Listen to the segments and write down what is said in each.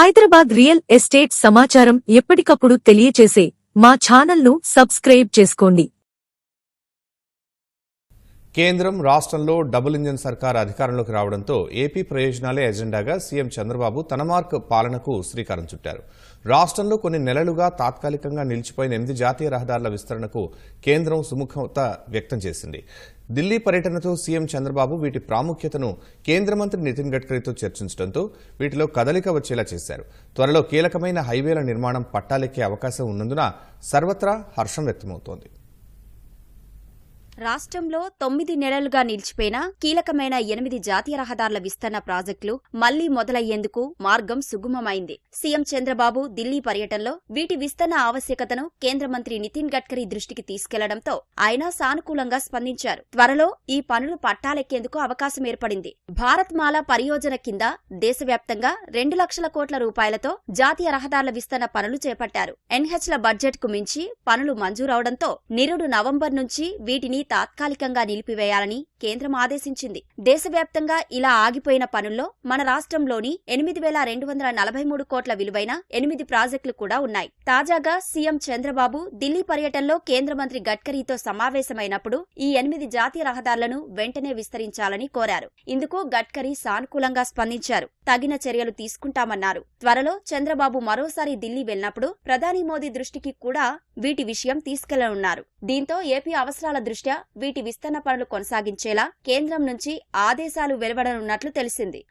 Hyderabad real estate సమాచారం ఎప్పటికప్పుడు తెలియచేసే మా ఛానల్ను సబ్స్క్రైబ్ చేసుకోండి. కేంద్రం రాష్ట్రంలో డబుల్ ఇంజన్ సర్కార్ అధికారంలోకి రావడంతో ఏపీ ప్రయోజనాలే ఎజెండాగా సీఎం చంద్రబాబు తన మార్క్ పాలనకు శ్రీకారం చుట్టారు. రాష్ట్రంలో కొన్ని నెలలుగా తాత్కాలికంగా నిలిచిపోయిన ఎనిమిది జాతీయ రహదారుల విస్తరణకు కేంద్రం సుముఖత వ్యక్తం చేసింది. ఢిల్లీ పర్యటనతో సీఎం చంద్రబాబు వీటి ప్రాముఖ్యతను కేంద్ర మంత్రి నితిన్ గడ్కరీతో చర్చించడంతో వీటిలో కదలిక వచ్చేలా చేశారు. త్వరలో కీలకమైన హైవేల నిర్మాణం పట్టాలెక్కే అవకాశం ఉన్నందున సర్వత్రా హర్షం వ్యక్తమవుతోంది. రాష్ట్రంలో తొమ్మిది నెలలుగా నిలిచిపోయిన కీలకమైన ఎనిమిది జాతీయ రహదారుల విస్తరణ ప్రాజెక్టులు మళ్ళీ మొదలయ్యేందుకు మార్గం సుగమమైంది. సీఎం చంద్రబాబు ఢిల్లీ పర్యటనలో వీటి విస్తరణ ఆవశ్యకతను కేంద్ర మంత్రి నితిన్ గడ్కరీ దృష్టికి తీసుకెళ్ళడంతో ఆయన సానుకూలంగా స్పందించారు. త్వరలో ఈ పనులు పట్టాలెక్కేందుకు అవకాశం ఏర్పడింది. భారత్మాల పరియోజన కింద దేశవ్యాప్తంగా రెండు లక్షల కోట్ల రూపాయలతో జాతీయ రహదారుల విస్తరణ పనులు చేపట్టారు. ఎన్హెచ్ల బడ్జెట్కు మించి పనులు మంజూరవడంతో నిరుడు నవంబర్ నుంచి వీటిని తాత్కాలికంగా నిలిపివేయాలని కేంద్రం ఆదేశించింది. దేశవ్యాప్తంగా ఇలా ఆగిపోయిన పనుల్లో మన రాష్ట్రంలోని ఎనిమిది వేల రెండు వందల నలభై మూడు కోట్ల విలువైన ఎనిమిది ప్రాజెక్టులు కూడా ఉన్నాయి. తాజాగా సీఎం చంద్రబాబు ఢిల్లీ పర్యటనలో కేంద్ర మంత్రి గడ్కరీతో సమావేశమైనప్పుడు ఈ ఎనిమిది జాతీయ రహదారులను వెంటనే విస్తరించాలని కోరారు. ఇందుకు గడ్కరీ సానుకూలంగా స్పందించారు. తగిన చర్యలు తీసుకుంటామన్నారు. త్వరలో చంద్రబాబు మరోసారి ఢిల్లీ వెళ్ళినప్పుడు ప్రధాని మోదీ దృష్టికి కూడా వీటి విషయం తీసుకెళ్ళనున్నారు. దీంతో ఏపీ అవసరాల దృష్ట్యా వీటి విస్తరణ పనులు కొనసాగించేలా కేంద్రం నుంచి ఆదేశాలు వెలువడనున్నట్లు తెలిసింది.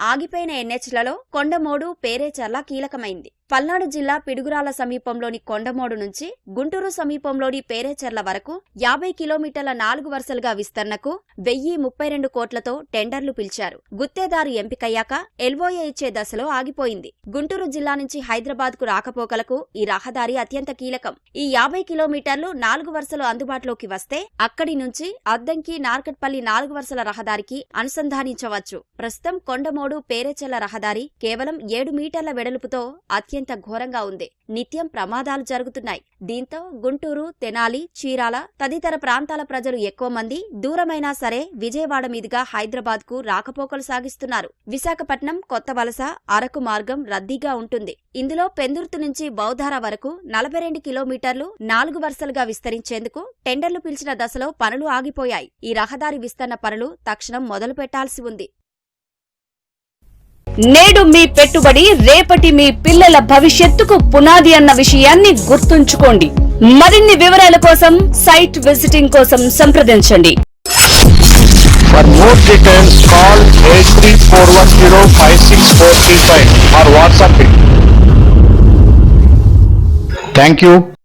ఆగిపోయిన ఎన్హెచ్లలో కొండమోడు పేరేచర్ల కీలకమైంది. పల్నాడు జిల్లా పిడుగురాల సమీపంలోని కొండమోడు నుంచి గుంటూరు సమీపంలోని పేరేచెర్ల వరకు యాభై కిలోమీటర్ల నాలుగు వరుసలుగా విస్తరణకు వెయ్యి ముప్పై రెండు కోట్లతో టెండర్లు పిలిచారు. గుత్తేదారు ఎంపికయ్యాక ఎల్వోఏ ఇచ్చే దశలో ఆగిపోయింది. గుంటూరు జిల్లా నుంచి హైదరాబాద్కు రాకపోకలకు ఈ రహదారి అత్యంత కీలకం. ఈ యాభై కిలోమీటర్లు నాలుగు వరుసలు అందుబాటులోకి వస్తే అక్కడి నుంచి అద్దంకి నార్కట్పల్లి నాలుగు వరుసల రహదారికి అనుసంధానించవచ్చు. ప్రస్తుతం కొండమోడు పేరేచెర్ల రహదారి కేవలం ఏడు మీటర్ల వెడల్పుతో అత్యంత అత్యంత ఘోరంగా ఉంది. నిత్యం ప్రమాదాలు జరుగుతున్నాయి. దీంతో గుంటూరు తెనాలి చీరాల తదితర ప్రాంతాల ప్రజలు ఎక్కువ మంది దూరమైనా సరే విజయవాడ మీదుగా హైదరాబాద్కు రాకపోకలు సాగిస్తున్నారు. విశాఖపట్నం కొత్త వలస అరకు మార్గం రద్దీగా ఉంటుంది. ఇందులో పెందుర్తి నుంచి బౌధార వరకు నలభై రెండు కిలోమీటర్లు నాలుగు వరుసలుగా విస్తరించేందుకు టెండర్లు పిలిచిన దశలో పనులు ఆగిపోయాయి. ఈ రహదారి విస్తరణ పనులు తక్షణం మొదలు పెట్టాల్సి ఉంది. నేడు మీ పెట్టుబడి రేపటి మీ పిల్లల భవిష్యత్తుకు పునాది అన్న విషయాన్ని గుర్తుంచుకోండి మరిన్ని వివరాల కోసం సైట్ విజిటింగ్ కోసం సంప్రదించండి For more details, call 8341056435 or WhatsApp it. Thank you.